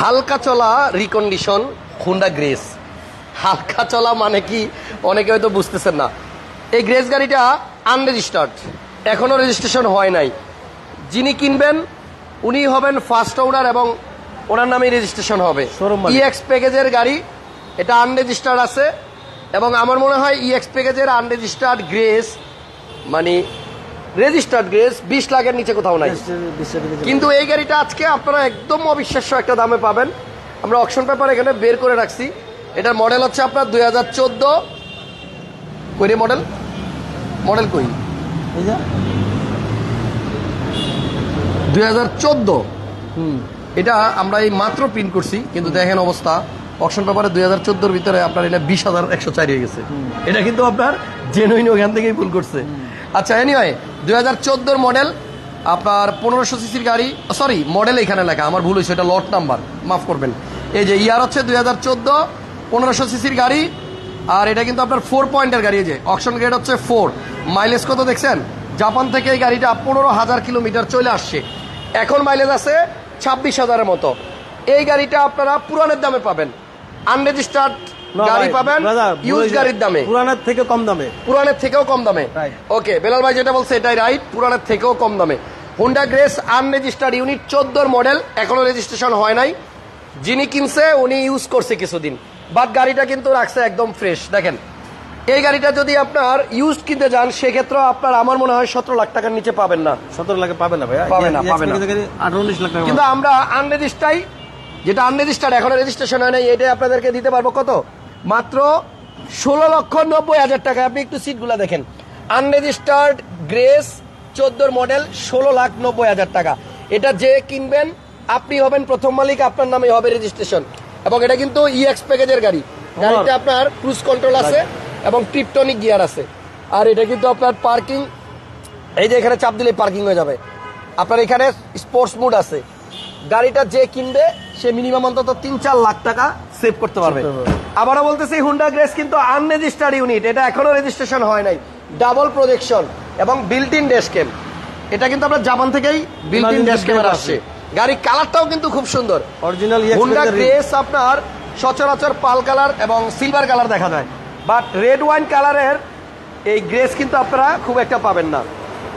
হালকা চলা recondition Honda grace হালকা চলা মানে কি? অনেকে হয়তো বুঝতেছেন না। এই গ্রেস গাড়িটা আনরেজিস্টার্ড এখনও রেজিস্ট্রেশন হয় নাই। যিনি কিনবেন উনি হবেন ফার্স্ট ওনার এবং ওনার নামে রেজিস্ট্রেশন হবে। ইএক্স প্যাকেজের গাড়ি এটা আনরেজিস্টার্ড আছে। এবং আমার মনে হয় ইএক্স প্যাকেজের আনরেজিস্টার্ড গ্রেস মানে রেজিস্টার্ড গ্রেস বিশ লাখের নিচে কোথাও নাই। কিন্তু এই গাড়িটা আজকে আপনারা একদম অবিশ্বাস্য একটা দামে পাবেন। আমরা অকশন পেপার এখানে বের করে রাখছি। এটার মডেল হচ্ছে আপনার দুই হাজার চোদ্দ। কই মডেল মডেল কই? দুই হাজার চোদ্দ। এটা আমরা এই মাত্র প্রিন্ট করছি কিন্তু দেখেন অবস্থা। অকশন পেপারে দুই হাজার চোদ্দোর ভিতরে আপনার এটা বিশ হাজার একশো চারি হয়ে গেছে। এটা কিন্তু আপনার জেনুইন ওখান থেকেই ভুল করছে। আচ্ছা এনিওয়ে দুই হাজার চোদ্দোর মডেল আপনার পনেরোশো সিসির গাড়ি সরি মডেল এখানে লেখা, আমার ভুল হয়েছে, এটা লট নাম্বার মাফ করবেন। এই যে ইয়ার হচ্ছে দুই হাজার চোদ্দ, পনেরোশো সিসির গাড়ি, আর এটা কিন্তু আপনার ফোর পয়েন্টের গাড়ি যে অকশন গ্রেড হচ্ছে ফোর মাইলেজ কত দেখছেন? জাপান থেকে এই গাড়িটা পনেরো হাজার কিলোমিটার চলে আসছে। এখন মাইলেজ আছে ছাব্বিশ হাজারের মতো। এই গাড়িটা আপনারা পুরানের দামে পাবেন। আনরেজিস্টার্ড গাড়ি পাবেন ইউজ গাড়ির দামে। পুরানের থেকে কম দামে। পুরানের থেকেও কম দামে। ওকে বেলাল ভাই যেটা বলছে এটাই রাইট পুরানের থেকেও কম দামে। হুন্ডা গ্রেস আনরেজিস্টার্ড ইউনিট চোদ্দোর মডেল এখনও রেজিস্ট্রেশন হয় নাই। যিনি কিনছে উনি ইউজ করছে কিছুদিন। বাট গাড়িটা কিন্তু রাখছে একদম ফ্রেশ দেখেন। এই গাড়িটা যদি আপনার ইউজ কিনতে যান সেক্ষেত্রে আপনার আমার মনে হয় সতেরো লাখ টাকার নিচে পাবেন না। সতেরো লাখে পাবে না ভাই পাবে না, পাবে না। আঠারো লাখ টাকা কিন্তু আমরা আনরেজিস্টাই যেটা আনরেজিস্টার্ড এখনও রেজিস্ট্রেশন হয় নাই এটাই আপনাদেরকে দিতে পারব কত? মাত্র ষোলো লক্ষ নব্বই হাজার টাকা আপনি একটু সিটগুলো দেখেন। আনরেজিস্টার্ড গ্রেস চোদ্দোর মডেল ষোলো লাখ নব্বই হাজার টাকা। এটা যে কিনবেন আপনি হবেন প্রথম মালিক আপনার নামে হবে রেজিস্ট্রেশন এবং এটা কিন্তু ইএক্স প্যাকেজের গাড়ি। গাড়িতে আপনার ক্রুজ কন্ট্রোল আছে এবং ট্রিপটনিক গিয়ার আছে। আর এটা কিন্তু আপনার পার্কিং এই যে এখানে চাপ দিলে পার্কিং হয়ে যাবে। আপনার এখানে স্পোর্টস মুড আছে। গাড়িটা যে কিনবে সে মিনিমাম অন্তত তিন চার লাখ টাকা সেভ করতে পারবে। আবারও বলতেছি হুন্ডা গ্রেস কিন্তু আনরেজিস্টার্ড ইউনিট এটা এখনও রেজিস্ট্রেশন হয় নাই। ডাবল প্রজেকশন এবং বিল্ট ইন ড্যাশ ক্যাম এটা কিন্তু আমরা জাপান থেকেই বিল্ট ইন ড্যাশ ক্যামেরা আসছে। গাড়ির কালারটাও কিন্তু খুব সুন্দর। অরিজিনাল হুন্ডা গ্রেস আপনার সচরাচর পাল কালার এবং সিলভার কালার দেখা যায়। বাট রেড ওয়াইন কালারের এই গ্রেস কিন্তু আপনারা খুব একটা পাবেন না।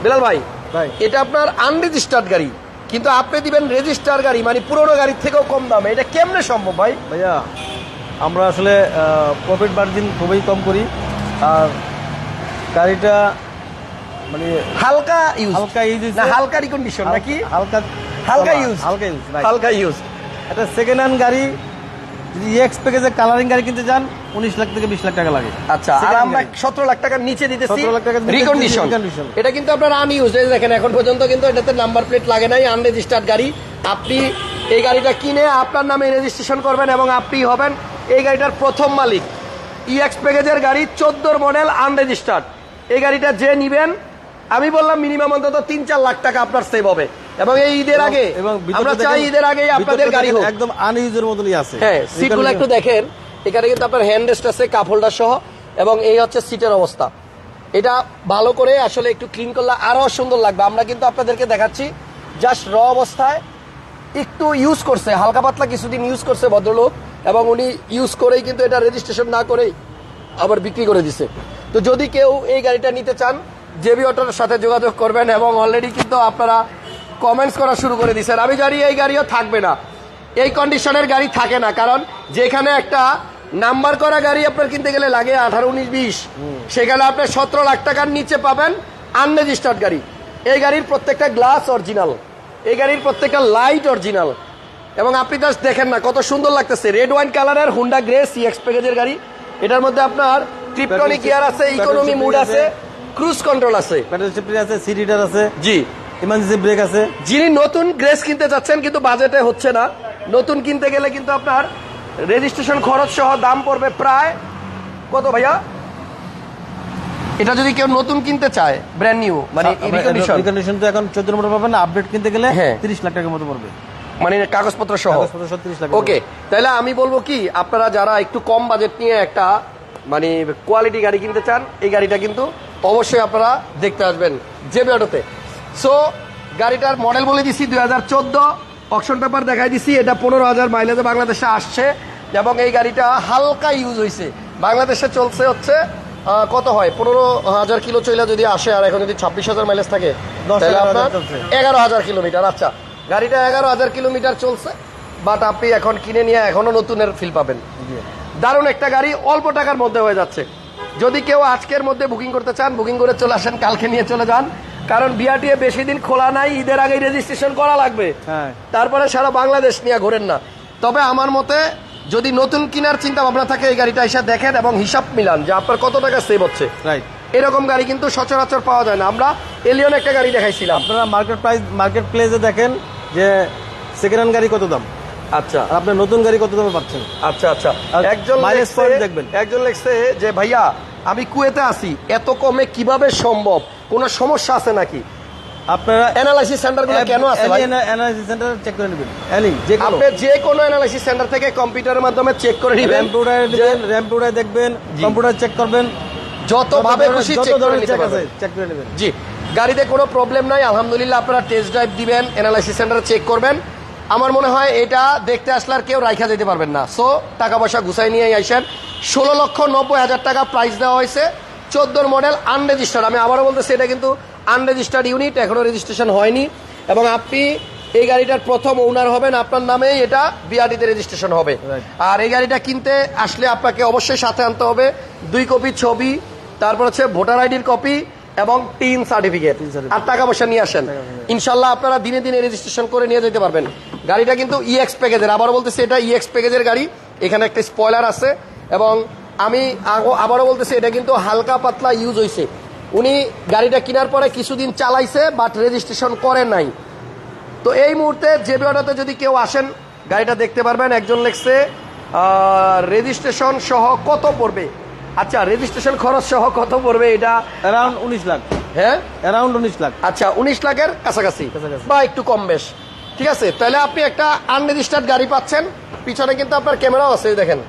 বিলাল ভাই ভাই। এটা আপনার আনরেজিস্টার্ড গাড়ি। কিন্তু আপনি দিবেন রেজিস্টার গাড়ি মানে পুরোনো গাড়ির থেকেও কম দামে। এটা কেমনে সম্ভব ভাই? ভাইয়া আমরা আসলে প্রফিট মার্জিন খুবই কম করি। আর গাড়িটা মানে হালকা ইউজ হালকা ইউজ না হালকা রিকন্ডিশন নাকি? হালকা হালকা ইউজ হালকা ইউজ হালকা ইউজ একটা সেকেন্ড হ্যান্ড গাড়ি যদি এক্স প্যাকেজের কালারিং গাড়ি কিনতে যান উনিশ লাখ থেকে বিশ লাখ টাকা লাগে। আচ্ছা আর আমরা। সতেরো লাখ টাকার নিচে দিতেছি। 17 লাখ নিচে রিকন্ডিশন এটা কিন্তু আপনার আনইউজ এই দেখেন এখন পর্যন্ত কিন্তু এটাতে নাম্বার প্লেট লাগে নাই আনরেজিস্টার্ড গাড়ি। আপনি এই গাড়িটা কিনে আপনার নামে রেজিস্ট্রেশন করবেন এবং আপনি হবেন এই গাড়িটার প্রথম মালিক। ইএক্স প্যাকেজের গাড়ি চোদ্দোর মডেল আনরেজিস্টার্ড এই গাড়িটা যে নিবেন আমি বললাম মিনিমাম অন্তত তিন চার লাখ টাকা আপনার সেভ হবে। এবং এই ঈদের আগে আমরা চাই ঈদের আগে আপনাদের গাড়ি হোক। একদম আনইউজের মতনই আছে। হ্যাঁ সিটগুলো একটু দেখেন। এখানে কিন্তু আপনার হ্যান্ড রেস্ট আছে কাপ হোল্ডার সহ এবং এই হচ্ছে সিটের অবস্থা। এটা ভালো করে আসলে একটু ক্লিন করলে আরও সুন্দর লাগবে। আমরা কিন্তু আপনাদেরকে দেখাচ্ছি জাস্ট র অবস্থায় একটু ইউজ করছে হালকা পাতলা কিছুদিন ইউজ করছে ভদ্রলোক এবং উনি ইউজ করেই কিন্তু এটা রেজিস্ট্রেশন না করেই আবার বিক্রি করে দিছে। তো যদি কেউ এই গাড়িটা নিতে চান জেবি অটোর সাথে যোগাযোগ করবেন এবং অলরেডি কিন্তু আপনারা কমেন্টস করা শুরু করে দিচ্ছেন আমি জানি এই গাড়িও থাকবে না। এই কন্ডিশনের গাড়ি থাকে না। কারণ যেখানে একটা নাম্বার করা গাড়ি আপনার কিনতে গেলে লাগে আঠারো উনিশ বিশ। সেখানে আপনি সতেরো লাখ টাকার নিচে পাবেন আনরেজিস্টার্ড গাড়ি। এই গাড়ির প্রত্যেকটা গ্লাস অরিজিনাল এই গাড়ির প্রত্যেকটা লাইট অরিজিনাল এবং আপনি জাস্ট দেখেন না কত সুন্দর লাগতেছে। রেড ওয়াইন কালারের হুন্ডা গ্রে সিএক্স প্যাকেজের গাড়ি। এটার মধ্যে আপনার ট্রিপটনিক গিয়ার আছে ইকোনমি মুড আছে ক্রুজ কন্ট্রোল আছে। আছে হিটার আছে। জি। ইমার্জেন্সি ব্রেক আছে। যিনি নতুন গ্রেস কিনতে চাচ্ছেন কিন্তু বাজেটে হচ্ছে না নতুন কিনতে গেলে কিন্তু আপনার রেজিস্ট্রেশন খরচ সহ দাম পড়বে প্রায় কত ভাইয়া? এটা যদি কেউ নতুন কিনতে চায় ব্র্যান্ড নিউ মানে রিকন্ডিশন তো এখন চোদ্দ নম্বর পাবেন না আপডেট কিনতে গেলে হ্যাঁ। তিরিশ লাখ টাকার মতো পড়বে। মানে কাগজপত্র সহ। কাগজপত্র সহ 30 লাখ ওকে তাহলে আমি বলব কি আপনারা যারা একটু কম বাজেট নিয়ে একটা মানে কোয়ালিটি গাড়ি কিনতে চান এই গাড়িটা কিন্তু অবশ্যই আপনারা দেখতে আসবেন জেবি অটোতে। সো গাড়িটার মডেল বলে দিছি দুই হাজার চোদ্দ। অপশন পেপার দেখাই দিছি এটা পনেরো হাজার মাইলেজে বাংলাদেশে আসছে এবং এই গাড়িটা হালকা ইউজ হয়েছে বাংলাদেশে চলছে হচ্ছে কত হয়? পনেরো হাজার কিলো চইলা যদি আসে আর এখন যদি ছাব্বিশ হাজার মাইলেজ থাকে তাহলে এগারো হাজার আপনার এগারো হাজার কিলোমিটার। আচ্ছা গাড়িটা এগারো হাজার কিলোমিটার চলছে বাট আপনি এখন কিনে নিয়ে এখনও নতুনের ফিল পাবেন। দারুণ একটা গাড়ি অল্প টাকার মধ্যে হয়ে যাচ্ছে। যদি কেউ আজকের মধ্যে বুকিং করতে চান বুকিং করে চলে আসেন কালকে নিয়ে চলে যান। কারণ বিআরটিএ বেশি দিন খোলা নাই ঈদের আগেই রেজিস্ট্রেশন করা লাগবে। হ্যাঁ। তারপরে সারা বাংলাদেশ নিয়ে ঘোরেন না। তবে আমার মতে যদি নতুন কেনার চিন্তা ভাবনা থাকে এই গাড়িটা এসে দেখেন এবং হিসাব মিলান যে আপনার কত টাকা সেভ হচ্ছে। রাইট এরকম গাড়ি কিন্তু সচরাচর পাওয়া যায় না। আমরা এলিয়ন একটা গাড়ি দেখাইছিলাম। আপনারা মার্কেট প্রাইস মার্কেট প্লেসে দেখেন যে সেকেন্ড হ্যান্ড গাড়ি কত দাম। আচ্ছা। আর আপনার নতুন গাড়ি কত দামে পাচ্ছেন। আচ্ছা আচ্ছা। একজন দেখবেন। একজন লিখছে যে ভাইয়া আমি কুয়েতে আছি। এত কমে কীভাবে সম্ভব? কোনো সমস্যা আছে নাকি? আপনারা অ্যানালাইসিস সেন্টারগুলো কেন আছে ভাই? অ্যানালাইসিস সেন্টার চেক করে নেবেন। এনি যে কোনো আপনি যে কোনো অ্যানালাইসিস সেন্টার থেকে কম্পিউটারের মাধ্যমে চেক করে নেবেন। র্যাম্পুটায় দেখবেন দেখবেন কম্পিউটার চেক করবেন। যত খুশি চেক করে নিতে পারবেন। চেক করে নেবেন। জি। গাড়িতে কোনো প্রবলেম নাই আলহামদুলিল্লাহ আপনারা টেস্ট ড্রাইভ দিবেন অ্যানালাইসিস সেন্টারে চেক করবেন। আমার মনে হয় এটা দেখতে আসলে আর কেউ রাইখা যেতে পারবেন না। সো টাকা পয়সা গুছাই নিয়ে আইসেন। ষোলো লক্ষ নব্বই হাজার টাকা প্রাইস দেওয়া হয়েছে। চোদ্দোর মডেল আনরেজিস্টার্ড আমি আবারও বলতেছি এটা কিন্তু আনরেজিস্টার্ড ইউনিট এখনও রেজিস্ট্রেশন হয়নি। এবং আপনি এই গাড়িটার প্রথম ওনার হবেন আপনার নামেই এটা বিআরটিতে রেজিস্ট্রেশন হবে। আর এই গাড়িটা কিনতে আসলে আপনাকে অবশ্যই সাথে আনতে হবে। দুই কপি ছবি তারপর হচ্ছে ভোটার আইডির কপি এবং টিন সার্টিফিকেট আর টাকা পয়সা নিয়ে আসেন। ইনশাল্লাহ আপনারা দিনে দিনে রেজিস্ট্রেশন করে নিয়ে যেতে পারবেন। গাড়িটা কিন্তু ইএক্স প্যাকেজের আবার বলতেছি এটা ইএক্স প্যাকেজের গাড়ি। এখানে একটা স্পয়লার আছে। এবং আমি আবারও বলতেছি এটা কিন্তু হালকা পাতলা ইউজ হয়েছে উনি গাড়িটা কেনার পরে কিছুদিন চালাইছে বাট রেজিস্ট্রেশন করে নাই। তো এই মুহূর্তে জেবি অটোতে যদি কেউ আসেন গাড়িটা দেখতে পারবেন একজন লেখছে রেজিস্ট্রেশন সহ কত পড়বে? আচ্ছা রেজিস্ট্রেশন খরচ সহ কত পড়বে এটা? অ্যারাউন্ড উনিশ লাখ। হ্যাঁ? অ্যারাউন্ড উনিশ লাখ। আচ্ছা উনিশ লাখের কাছাকাছি। কাছাকাছি। বা একটু কম বেশ। ঠিক আছে তাহলে আপনি একটা আনরেজিস্টার্ড গাড়ি পাচ্ছেন। পিছনে কিন্তু আপনার ক্যামেরাও আছে দেখেন।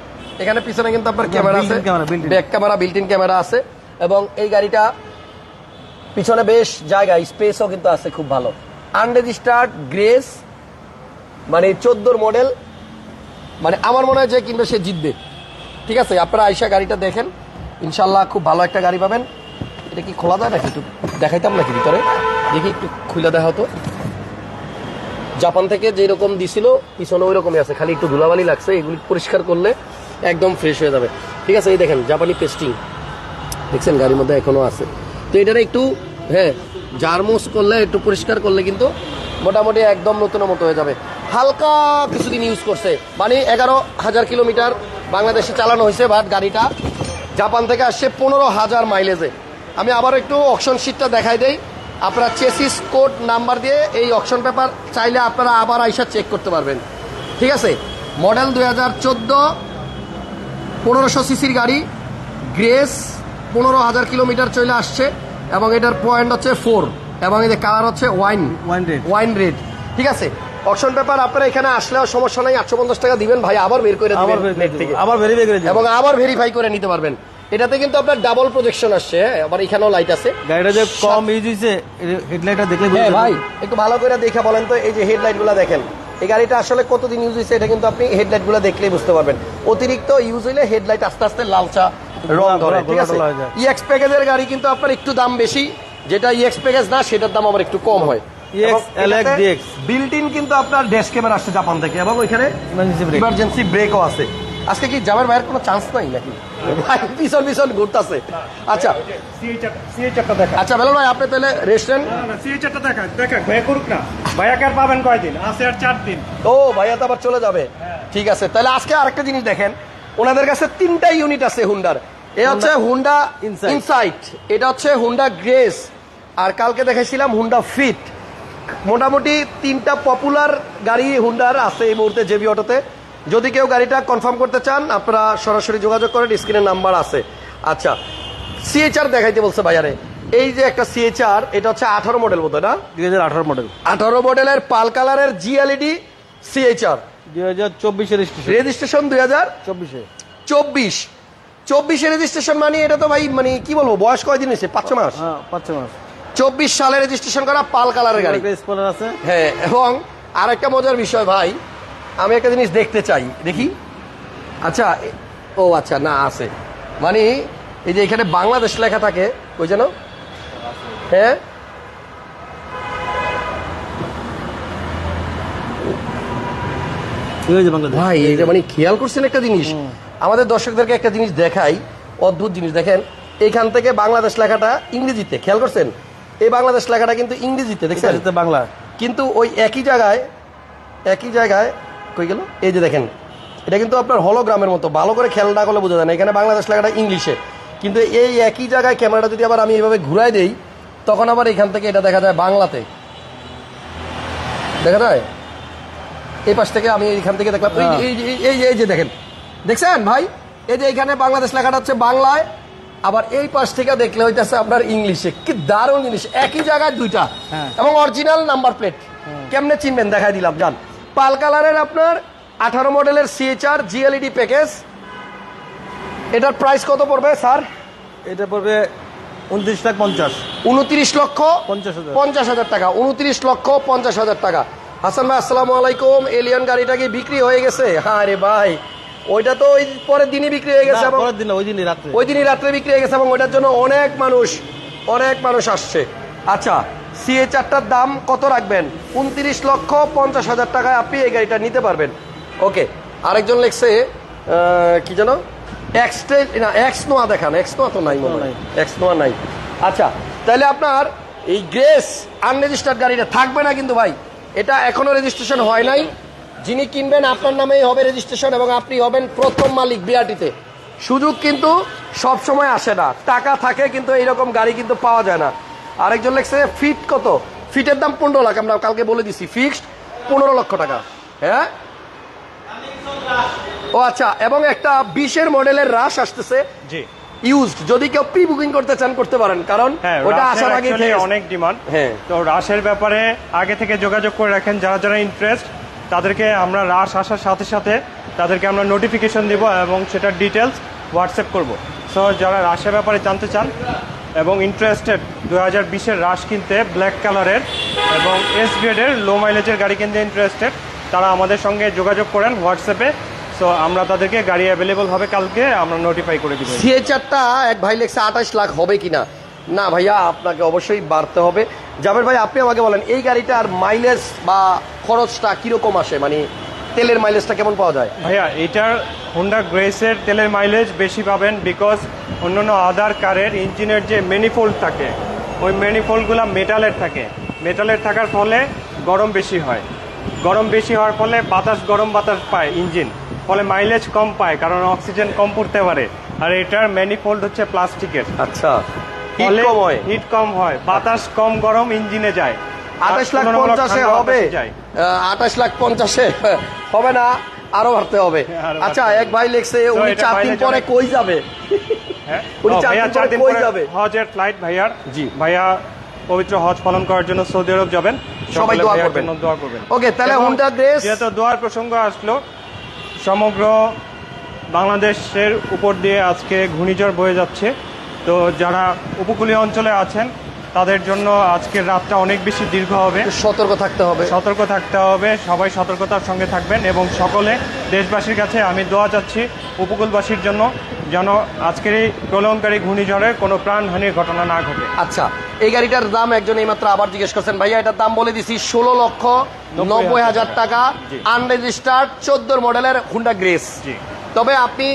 এখানে পিছনে কিন্তু আপনার ক্যামেরা আছে। Back camera built in camera আছে। এবং এই গাড়িটা পিছনে বেশ জায়গা স্পেসও কিন্তু আছে খুব ভালো। আনরেজিস্টার্ড গ্রেস মানে চোদ্দোর মডেল মানে আমার মনে হয় যে কিনবে সে জিতবে। ঠিক আছে আপনারা আইসা গাড়িটা দেখেন। ইনশাল্লাহ খুব ভালো একটা গাড়ি পাবেন। এটা কি খোলা যায় নাকি একটু দেখাইতাম নাকি ভিতরে? দেখি একটু খুলে দেখা হতো জাপান থেকে যেরকম দিছিল পিছনে ওই রকমই আছে খালি একটু ধুলাবালি লাগছে এগুলি পরিষ্কার করলে একদম ফ্রেশ হয়ে যাবে। ঠিক আছে, এই দেখেন জাপানি পেস্টিং দেখছেন, গাড়ির মধ্যে এখনও আছে। তো এটার একটু হ্যাঁ জারমোস করলে, একটু পরিষ্কার করলে কিন্তু মোটামুটি একদম নতুনের মতো হয়ে যাবে। হালকা কিছুদিন ইউজ করছে। মানে এগারো হাজার কিলোমিটার বাংলাদেশে চালানো হয়েছে বাট গাড়িটা জাপান থেকে আসছে পনেরো হাজার মাইলেজে আমি আবার একটু অকশন শিটটা দেখাই দেই। আপনারা চেসিস কোড নাম্বার দিয়ে এই অকশন পেপার চাইলে আপনারা আবার আইসা চেক করতে পারবেন। ঠিক আছে? মডেল দুই হাজার চোদ্দ পনেরোশো সিসির গাড়ি গ্রেস পনেরো হাজার কিলোমিটার চলে আসছে এবং এটার পয়েন্ট হচ্ছে ফোর এবং এদের কালার হচ্ছে wine Wine red। Wine red ঠিক আছে? অপশন পেপার আপনারা এখানে আসলেও সমস্যা নাই আটশো পঞ্চাশ টাকা দিবেন ভাই আবার বের করে আবার আবার ভেরিফাই করে এবং আবার ভেরিফাই করে নিতে পারবেন। এটাতে কিন্তু আপনার ডাবল প্রজেকশন আসছে আবার এখানেও লাইট আছে। গাড়িটা যে কম ইউজ হয়েছে হেডলাইটটা দেখলে হ্যাঁ ভাই একটু ভালো করে দেখে বলেন তো এই যে হেডলাইটগুলা দেখেন। এই গাড়িটা আসলে কতদিন ইউজ হয়েছে এটা কিন্তু আপনি হেডলাইটগুলো দেখলেই বুঝতে পারবেন। অতিরিক্ত ইউজ হইলে হেডলাইট আস্তে আস্তে লালচা রং ধরে ঠিক আছে। ইএক্স প্যাকেজের গাড়ি কিন্তু আপনার একটু দাম বেশি যেটা ইএক্স প্যাকেজ না সেটার দাম আমার একটু কম হয়। বিল্ট ইন কিন্তু আপনার ড্যাশ ক্যামেরা আসছে জাপান থেকে এবং ওইখানে ইমার্জেন্সি ব্রেকও আছে। আজকে কি জামার ভাইয়ের কোনো চান্স নাই নাকি? ভাই পিছন পিছন ঘুরতেছে। আচ্ছা। আচ্ছা বেলাল ভাই আপনি তাহলে আর পাবেন কয়দিন? আছে আর চার দিন। ও ভাইয়া তো আবার চলে যাবে। ঠিক আছে তাহলে আজকে আরেকটা জিনিস দেখেন। ওনাদের কাছে তিনটা ইউনিট আছে হুন্ডার এ হচ্ছে হুন্ডা। ইনসাইট এটা হচ্ছে হুন্ডা গ্রেস আর কালকে দেখেছিলাম হুন্ডা ফিট মোটামুটি তিনটা পপুলার গাড়ি হুন্ডার আছে এই মুহূর্তে জেবি অটোতে যদি কেউ গাড়িটা কনফার্ম করতে চান আপনারা সরাসরি যোগাযোগ করেন স্ক্রিনের নাম্বার আছে। আচ্ছা সিএচআর দেখাইতে বলছে ভাইয়ারে। এই যে একটা সিএচআর এটা হচ্ছে আঠারো মডেল বোধ না? দুই হাজার আঠারো মডেল আঠারো মডেলের পাল কালারের জিএলইডি সিএইচআর দুই হাজার স্টেশন রেজিস্ট্রেশন দুই হাজার? চব্বিশে। চব্বিশ। চব্বিশে রেজিস্ট্রেশন মানে এটা তো ভাই মানে কি বলব বয়স কয়দিন হয়েছে? পাঁচ মাস? হ্যাঁ পাঁচ মাস। চব্বিশ সালে রেজিস্ট্রেশন করা পাল কালারের গাড়ি। আছে। হ্যাঁ এবং আর একটা মজার বিষয় ভাই আমি একটা জিনিস দেখতে চাই। দেখি। আচ্ছা ও আচ্ছা না আছে। মানে এই যে এখানে বাংলাদেশ লেখা থাকে ওই যেন হ্যাঁ? ভাই যে মানে খেয়াল করছেন একটা জিনিস? আমাদের দর্শকদেরকে একটা জিনিস দেখাই অদ্ভুত জিনিস দেখেন। এখান থেকে বাংলাদেশ লেখাটা ইংরেজিতে খেয়াল করছেন? এই বাংলাদেশ লেখাটা কিন্তু ইংরেজিতে দেখছেন? এটা বাংলা। কিন্তু ওই একই জায়গায় একই জায়গায় কই গেল? এই যে দেখেন এটা কিন্তু আপনার হলোগ্রামের মতো ভালো করে খেয়াল না করলে বোঝা যায় না। এখানে বাংলাদেশ লেখাটা ইংলিশে। কিন্তু এই একই জায়গায় ক্যামেরাটা যদি আবার আমি এইভাবে ঘুরাই দেই তখন আবার এখান থেকে এটা দেখা যায় বাংলাতে। দেখা যায়? এই পাশ থেকে আমি এখান থেকে দেখলাম এই- এই যে দেখেন। দেখছেন ভাই? এই যে এখানে বাংলাদেশ লেখাটা হচ্ছে বাংলায় আবার এই পাশ থেকে দেখলে হইতেছে আপনার ইংলিশে। কি দারুণ জিনিস একই জায়গায় দুইটা। হ্যাঁ। এবং অরিজিনাল নাম্বার প্লেট কেমনে চিনবেন? দেখাই দিলাম জান পাল কালারের আপনার আঠারো মডেলের সিএচআর জিএলইডি প্যাকেজ এটার প্রাইস কত পড়বে স্যার? এটা পড়বে উনত্রিশ লাখ পঞ্চাশ। উনত্রিশ লক্ষ পঞ্চাশ হাজার। পঞ্চাশ হাজার টাকা উনত্রিশ লক্ষ পঞ্চাশ হাজার টাকা। হাসান ভাই আসসালামু আলাইকুম। এলিয়ন গাড়িটা কি বিক্রি হয়ে গেছে? হ্যাঁ রে ভাই ওইটা তো ওই পরের দিনই বিক্রি হয়ে গেছে এবং পরের দিন ওই দিনই রাত্রে। ওই দিনই রাত্রে বিক্রি হয়ে গেছে এবং ওইটার জন্য অনেক মানুষ অনেক মানুষ আসছে। আচ্ছা সিএ চারটার দাম কত রাখবেন? উনত্রিশ লক্ষ পঞ্চাশ হাজার টাকায় আপনি এই গাড়িটা নিতে পারবেন। ওকে আরেকজন লিখছে কি যেন? এক্স না এক্স নোয়া দেখান। এক্স নোয়া তো নাই মনে হয়। এক্স নোয়া নাই। আচ্ছা তাহলে আপনার এই গ্রেস আনরেজিস্টার্ড গাড়িটা থাকবে না কিন্তু ভাই? এটা এখনও রেজিস্ট্রেশন হয় নাই। যিনি কিনবেন আপনার নামেই হবে রেজিস্ট্রেশন এবং আপনি হবেন প্রথম মালিক বিআরটিতে সুযোগ কিন্তু সব সময় আসে না। টাকা থাকে কিন্তু এইরকম গাড়ি কিন্তু পাওয়া যায় না। আরেকজন লেখছে ফিট কত? ফিটের দাম পনেরো লাখ আমরা কালকে বলে দিছি। ফিক্সড পনেরো লক্ষ টাকা। হ্যাঁ? ও আচ্ছা এবং একটা বিশের মডেলের রাশ আসতেছে। জি। ইউজড যদি কেউ প্রি বুকিং করতে চান করতে পারেন। কারণ হ্যাঁ ওটা আসার আগে অনেক ডিমান্ড হ্যাঁ। তো রাশের ব্যাপারে আগে থেকে যোগাযোগ করে রাখেন যারা যারা ইন্টারেস্ট তাদেরকে আমরা রাশ আসার সাথে সাথে তাদেরকে আমরা নোটিফিকেশন দিব এবং সেটার ডিটেলস হোয়াটসঅ্যাপ করব। সো যারা রাশের ব্যাপারে জানতে চান এবং ইন্টারেস্টেড দু হাজার বিশের রাশ কিনতে ব্ল্যাক কালারের এবং এস গ্রেডের লো মাইলেজের গাড়ি কিনতে ইন্টারেস্টেড তারা আমাদের সঙ্গে যোগাযোগ করেন হোয়াটসঅ্যাপে সো আমরা তাদেরকে গাড়ি অ্যাভেলেবল হবে কালকে, আমরা নোটিফাই করে দিব। সিএ চারটা এক ভাই লেখছে আঠাশ লাখ হবে কিনা? না ভাইয়া, আপনাকে অবশ্যই বাড়তে হবে। জাবের ভাই, আপনি আমাকে বলেন, এই গাড়িটার মাইলেজ বা খরচটা কীরকম আসে? মানে তেলের মাইলেজটা কেমন পাওয়া যায়? ভাইয়া এটার হোন্ডা গ্রেসের তেলের মাইলেজ বেশি পাবেন বিকজ অন্যান্য আদার কারের ইঞ্জিনের যে ম্যানিফোল্ড থাকে ওই ম্যানিফোল্ডগুলো মেটালের থাকে। মেটালের থাকার ফলে গরম বেশি হয়। গরম বেশি হওয়ার ফলে বাতাস গরম বাতাস পায় ইঞ্জিন ফলে মাইলেজ কম পায় কারণ অক্সিজেন কম পড়তে পারে। আর এটার ম্যানিফোল্ড হচ্ছে প্লাস্টিকের আচ্ছা। হিট ফলে কম হয়। হিট কম হয়। বাতাস কম গরম ইঞ্জিনে যায়। আঠাশ লাখ পঞ্চাশে হবে। আঠাশ লাখ পঞ্চাশে হবে না আরও বাড়তে হবে। আচ্ছা এক ভাই লিখছে উনি চার দিন পরে কই যাবে? হ্যাঁ? উনি চার দিন কই যাবে? হজের ফ্লাইট ভাইয়ার। জি। ভাইয়া পবিত্র হজ পালন করার জন্য সৌদি আরব যাবেন। সবাই দোয়া করবেন। দোয়া করবেন। ওকে, তাহলে Honda Grace- যেহেতু দোয়ার প্রসঙ্গ আসলো সমগ্র বাংলাদেশের উপর দিয়ে আজকে ঘূর্ণিঝড় বয়ে যাচ্ছে। তো যারা উপকূলীয় অঞ্চলে আছেন তাদের জন্য আজকের রাতটা অনেক বেশি দীর্ঘ হবে। সতর্ক থাকতে হবে। সতর্ক থাকতে হবে সবাই সতর্কতার সঙ্গে থাকবেন এবং সকলে দেশবাসীর কাছে আমি দোয়া চাচ্ছি উপকূলবাসীর জন্য যেন আজকের এই প্রলয়ঙ্কারী ঘূর্ণিঝড়ে কোনো প্রাণহানির ঘটনা না ঘটে। আচ্ছা এই গাড়িটার দাম একজন এইমাত্র আবার জিজ্ঞেস করছেন ভাইয়া এটার দাম বলে দিছি ষোলো লক্ষ নব্বই হাজার টাকা। আনরেজিস্টার্ড চোদ্দোর মডেলের হুন্ডা গ্রেস তবে আপনি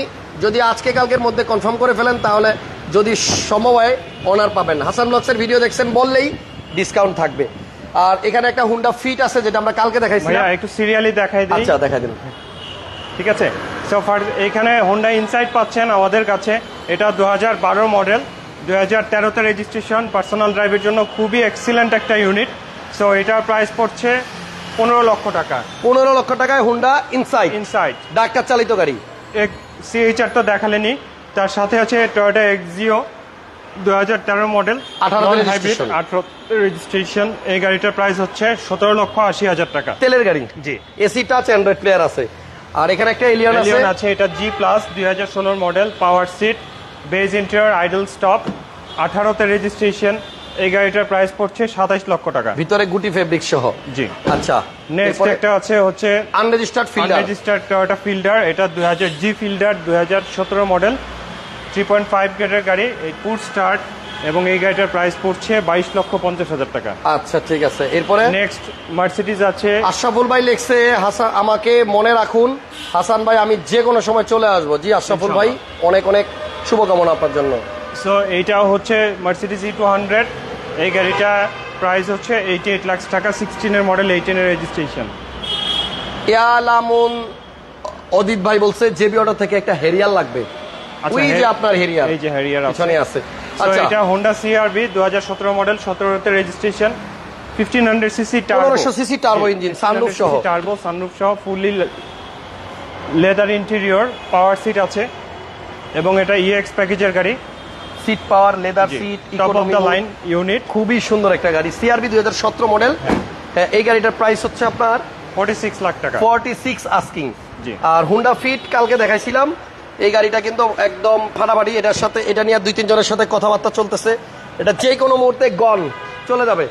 যদি আজকে কালকের মধ্যে কনফার্ম করে ফেলেন তাহলে যদি সম্ভব হয় অনার পাবেন হাসান ব্লগসের ভিডিও দেখছেন বললেই ডিসকাউন্ট থাকবে। আর এখানে একটা হুন্ডা ফিট আছে যেটা আমরা কালকে দেখাইছি একটু সিরিয়ালি দেখাই দিই। আচ্ছা দেখা দিন ঠিক আছে? সো ফার এখানে হোন্ডা ইনসাইট পাচ্ছেন আমাদের কাছে। এটা দু হাজার বারো মডেল দু হাজার তেরোতে রেজিস্ট্রেশন পার্সোনাল ড্রাইভের জন্য খুবই এক্সিলেন্ট একটা ইউনিট সো এটার প্রাইস পড়ছে পনেরো লক্ষ টাকা। পনেরো লক্ষ টাকায় হুন্ডা ইনসাইড ইনসাইট ডাক্তার চালিত গাড়ি। এক সিএইচআর তো দেখালেনি। তার সাথে আছে টয়োটা এক্সিও দু হাজার তেরো মডেল 18 তে হাইব্রিড আঠারো রেজিস্ট্রেশন এই গাড়িটার প্রাইস হচ্ছে সতেরো লক্ষ আশি হাজার টাকা। তেলের গাড়ি? জি। এসি টাচ অ্যান্ড্রয়েড প্লেয়ার আছে। আর এখানে একটা এলিয়ন আছে। এলিয়ন আছে এটা জি প্লাস দুই হাজার ষোলোর model power seat base interior idle stop আঠারোতে রেজিস্ট্রেশন এই গাড়িটার প্রাইস পড়ছে সাতাইশ লক্ষ টাকা। ভিতরে গুটি ফেব্রিক সহ। জি। আচ্ছা নেক্সট একটা আছে হচ্ছে unregistered Fielder unregistered Toyota Fielder এটা দুই হাজার জি ফিল্ডার দুই হাজার সতেরো মডেল থ্রি পয়েন্ট ফাইভ গ্রেডের গাড়ি এই পুর স্টার্ট এবং এই গাড়িটার প্রাইস পড়ছে বাইশ লক্ষ পঞ্চাশ হাজার টাকা। আচ্ছা ঠিক আছে। এরপরে? নেক্সট মার্সিডিজ আছে। আশরাফুল ভাই লিখছে হাসান আমাকে মনে রাখুন হাসান ভাই আমি যে কোনো সময় চলে আসব। জি আশরাফুল ভাই অনেক অনেক শুভকামনা আপনার জন্য। সো এইটাও হচ্ছে মার্সিডিজ ই টু হান্ড্রেড এই গাড়িটা প্রাইস হচ্ছে এইটি এইট লাখ টাকা সিক্সটিনের মডেল এইটিনের রেজিস্ট্রেশন ইয়ালামুন অদিত ভাই বলছে জেবি অটো থেকে একটা হেরিয়ার লাগবে। ওই যে আপনার হেরিয়ার আচ্ছা, এই যে হ্যারিয়ার আছে। পিছনে আছে। আচ্ছা। এটা দু হাজার সতেরো model সতেরোতে registration fifteen hundred CC turbo 1500 cc turbo engine, sunroof সহ। টার্বো সানরুফ সহ fully leather interior power seat আছে। এবং এটা ইএক্স প্যাকেজের গাড়ি। Seat power leather seat the line unit খুবই সুন্দর একটা গাড়ি। সিআরবি দুই হাজার সতেরো মডেল এই গাড়িটার প্রাইস হচ্ছে আপনার ফোর্টি সিক্স লাখ টাকা। ফর্টি সিক্স আস্কিং আর হুন্ডা ফিট কালকে দেখাইছিলাম। এই গাড়িটা কিন্তু একদম ফাটাফাটি এটার সাথে এটা নিয়ে দুই তিনজনের সাথে কথাবার্তা চলতেছে। এটা যে কোনো মুহূর্তে গন চলে যাবে।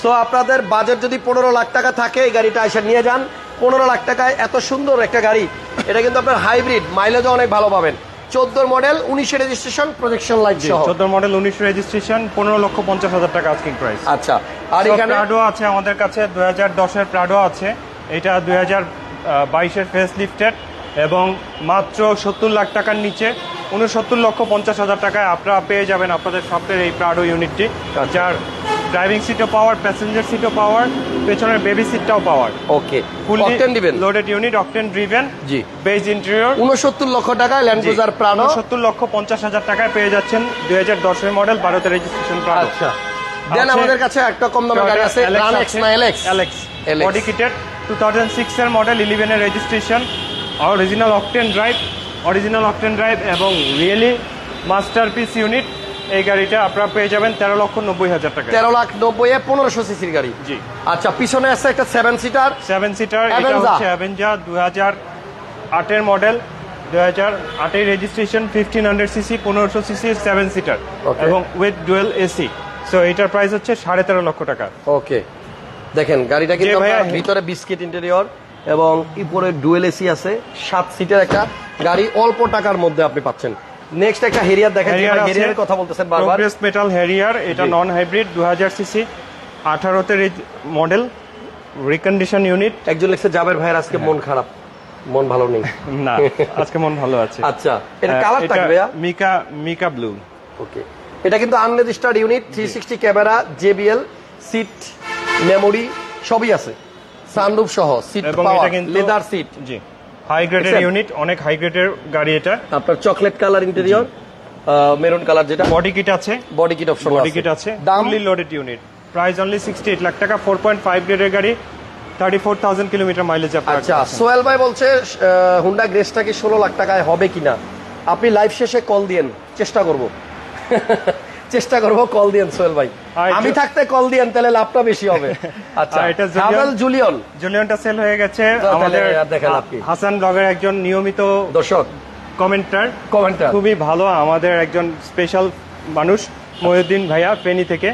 সো আপনাদের বাজেট যদি পনেরো লাখ টাকা থাকে এই গাড়িটা এসে নিয়ে যান। পনেরো লাখ টাকায় এত সুন্দর একটা গাড়ি এটা কিন্তু আপনার হাইব্রিড মাইলেজও অনেক ভালো পাবেন। চোদ্দোর মডেল উনিশে রেজিস্ট্রেশন প্রজেকশন লাইট সহ। চোদ্দ মডেল উনিশ রেজিস্ট্রেশন পনেরো লক্ষ পঞ্চাশ হাজার টাকা আস্কিং প্রাইস আচ্ছা আর এখানে? প্রাডো আছে আমাদের কাছে দুই হাজার দশের প্রাডো আছে। এটা দুই হাজার বাইশের ফেস লিফটেড এবং মাত্র সত্তর লাখ টাকার নিচে উনসত্তর লক্ষ পঞ্চাশ হাজার টাকায় আপনারা পেয়ে যাবেন আপনাদের সফটের এই প্রাডো ইউনিটটি যার ড্রাইভিং সিটও পাওয়ার প্যাসেঞ্জার সিটও পাওয়ার পেছনের বেবি সিটটাও পাওয়ার ওকে অকটেন দিবেন? লোডেড ইউনিট অকটেন ড্রিভেন জি। বেজ ইন্টেরিয়র উনসত্তর লক্ষ টাকায় ল্যান্ড ক্রুজার প্রাণো সত্তর লক্ষ পঞ্চাশ হাজার টাকায় পেয়ে যাচ্ছেন দুই হাজার দশের মডেল ভারতের রেজিস্ট্রেশন প্রাডো আচ্ছা। দেন আমাদের কাছে একটা কম দামের গাড়ি আছে রান এক্স না LX LX body kitted two thousand six এর মডেল ইলেভেনের registration original octane drive original octane drive এবং রিয়েলি মাস্টারপিস ইউনিট এই গাড়িটা আপনারা পেয়ে যাবেন তেরো লক্ষ নব্বই হাজার টাকা তেরো লাখ নব্বই এ পনেরোশো সিসির গাড়ি। জি। আচ্ছা পিছনে আছে একটা সেভেন সিটার সেভেন সিটার এটা হচ্ছে অ্যাভেঞ্জা দু হাজার আটের মডেল দু হাজার আটের রেজিস্ট্রেশন ফিফটিন হান্ড্রেড সিসি পনেরোশো সিসি সেভেন সিটার এবং উইথ ডুয়েল এসি সো এটার প্রাইস হচ্ছে সাড়ে তেরো লক্ষ টাকা। ওকে দেখেন গাড়িটা কিন্তু ভিতরে বিস্কিট ইন্টেরিয়র এবং উপরে ডুয়েল এসি আছে সাত সিটের একটা গাড়ি অল্প টাকার মধ্যে আপনি পাচ্ছেন। নেক্সট একটা হেরিয়ার দেখেন হেরিয়ারের কথা বলতেছেন বারবার। প্রোগ্রেস মেটাল হ্যারিয়ার এটা নন হাইব্রিড দু হাজার সিসি আঠারোতে মডেল রিকন্ডিশন ইউনিট একজন লিখছে জাবের ভাইয়ের আজকে মন খারাপ মন ভালো নেই। না আজকে মন ভালো আছে। আচ্ছা এটা কালার থাকবে ভাইয়া? মিকা মিকা ব্লু ওকে এটা কিন্তু unregistered unit three sixty camera JBL seat memory সবই আছে। সানরুফ সহ সিট কিন্তু লেদার সিট জি হাই গ্রেডের ইউনিট অনেক হাই গ্রেডের গাড়ি এটা। আপনার chocolate colour interior maroon colour যেটা। বডি কিট আছে। Body kit option body kit আছে। দাম? Fully loaded unit price only sixty eight lakh টাকা ফোর পয়েন্ট ফাইভ গ্রেডের গাড়ি thirty four thousand kilometre mileage আপনার আচ্ছা সোহেল ভাই বলছে হুন্ডা গ্রেসটা কি ষোলো লাখ টাকায় হবে কিনা? আপনি লাইভ শেষে কল দিয়েন চেষ্টা করব। চেষ্টা করব কল দিয়েন সোহেল ভাই। আমি থাকতে কল দিয়েন তাহলে লাভটা বেশি হবে। আচ্ছা এটা জুলিয়ন- হাভেল জুলিয়ন। জুলিয়নটা সেল হয়ে গেছে। আমাদের? হাসান ব্লগের একজন নিয়মিত দর্শক। কমেন্টার কমেন্টার খুবই ভালো আমাদের একজন স্পেশাল মানুষ মহিউদ্দিন ভাইয়া ফেনী থেকে।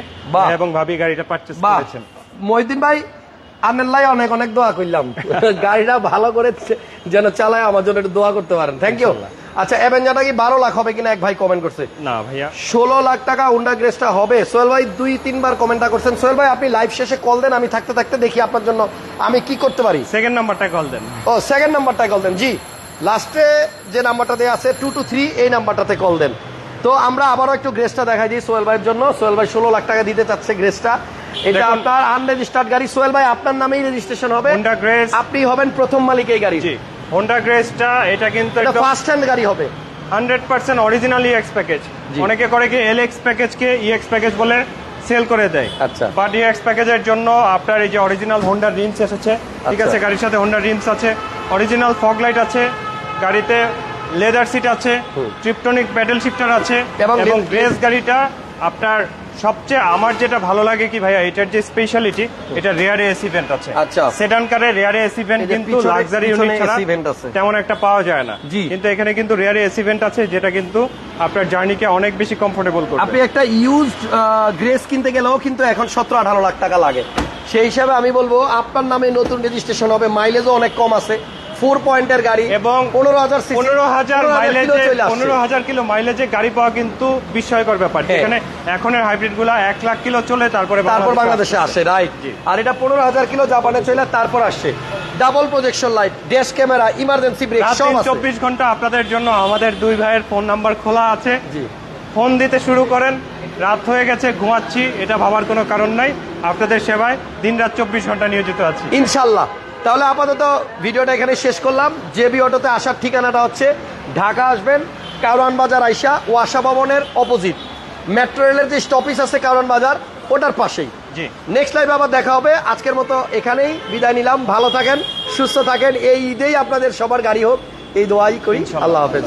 এবং ভাবি গাড়িটা পারচেস বাহ। করেছেন। মহিদিন ভাই আনেল্লাই অনেক অনেক দোয়া করলাম। গাড়িটা ভালো করে যেন চালায় আমার জন্য একটু দোয়া করতে পারেন। থ্যাংক ইউ আচ্ছা অ্যাভেঞ্জারটা কি বারো লাখ হবে কিনা এক ভাই কমেন্ট করছে? না ভাইয়া। ষোলো লাখ টাকা হুন্ডা গ্রেসটা হবে। সোহেল ভাই দুই তিনবার কমেন্টটা করছেন। সোহেল ভাই আপনি লাইভ শেষে কল দেন আমি থাকতে থাকতে দেখি আপনার জন্য আমি কি করতে পারি। সেকেন্ড নাম্বারটা কল দেন। ও সেকেন্ড নাম্বারটায় কল দেন জি। লাস্টে যে নাম্বারটা দেওয়া আছে টু টু থ্রি এই নাম্বারটাতে কল দেন। তো আমরা আবারও একটু গ্রেসটা দেখাই দিই সোহেল ভাইয়ের জন্য। সোহেল ভাই ষোলো লাখ টাকা দিতে চাচ্ছে গ্রেসটা এটা আপনার আনরেজিস্টার্ড গাড়ি। সোহেল ভাই আপনার নামেই রেজিস্ট্রেশন হবে। আপনি হবেন প্রথম মালিক এই গাড়ি হোন্ডা গ্রেসটা এটা কিন্তু এটা ফার্স্ট হ্যান্ড গাড়ি হবে। Hundred percent original EX package অনেকে করে কি এল এক্স প্যাকেজকে ইএক্স প্যাকেজ বলে সেল করে দেয়। আচ্ছা। বাট ইএক্স প্যাকেজের জন্য আপনার এই যে অরিজিনাল হোন্ডা রিমস এসেছে ঠিক আচ্ছা। আছে গাড়ির সাথে হোন্ডা রিমস আছে অরিজিনাল ফগ লাইট আছে গাড়িতে লেদার সিট আছে ট্রিপটনিক প্যাডেল শিফটার আছে এবং এবং গ্রেস গাড়িটা আপনার সবচেয়ে আমার যেটা ভালো লাগে কি ভাইয়া এটার যে স্পেশালিটি এটা রেয়ার এসি ভেন্ট আছে আচ্ছা। সেডান কারে রেয়ার এসি ভেন্ট কিন্তু লাক্সারি ইউনিট ছাড়া। তেমন একটা পাওয়া যায় না। কিন্তু এখানে কিন্তু রেয়ার এসি ভেন্ট আছে যেটা কিন্তু আপনার জার্নিকে অনেক বেশি কমফোর্টেবল করবে আপনি একটা ইউজড গ্রেস কিনতে গেলেও কিন্তু এখন সতেরো আঠারো লাখ টাকা লাগে সেই হিসাবে আমি বলব আপনার নামে নতুন রেজিস্ট্রেশন হবে মাইলেজও অনেক কম আছে ফোর পয়েন্টের গাড়ি এবং পনেরো হাজার পনেরো হাজার মাইলেজে পনেরো হাজার কিলো মাইলেজে গাড়ি পাওয়া কিন্তু বিস্ময়কর ব্যাপার। হ্যাঁ। এখানে এখনের হাইব্রিডগুলা এক লাখ কিলো চলে তারপরে তারপর বাংলাদেশে আসে। রাইট জি। আর এটা পনেরো হাজার কিলো জাপানে চলে তারপর আসছে double projection light dash camera emergency brake সব আছে। চব্বিশ ঘণ্টা আপনাদের জন্য আমাদের দুই ভাইয়ের ফোন নাম্বার খোলা আছে। জি। ফোন দিতে শুরু করেন। রাত হয়ে গেছে ঘুমাচ্ছি এটা ভাবার কোনো কারণ নাই। আপনাদের সেবায় দিন রাত চব্বিশ ঘণ্টা নিয়োজিত আছি। ইনশাল্লাহ। তাহলে আপাতত ভিডিওটা এখানে শেষ করলাম। জেবি অটোতে আসার ঠিকানাটা হচ্ছে ঢাকা আসবেন কারওয়ান বাজার আইসা ওয়াসা ভবনের অপোজিট। মেট্রো রেলের যে স্টপিস আছে কারওয়ান বাজার ওটার পাশেই। জি। নেক্সট লাইভ আবার দেখা হবে। আজকের মতো এখানেই বিদায় নিলাম। ভালো থাকেন সুস্থ থাকেন। এই ঈদেই আপনাদের সবার গাড়ি হোক। এই দোয়াই করি। আল্লাহ হাফেজ।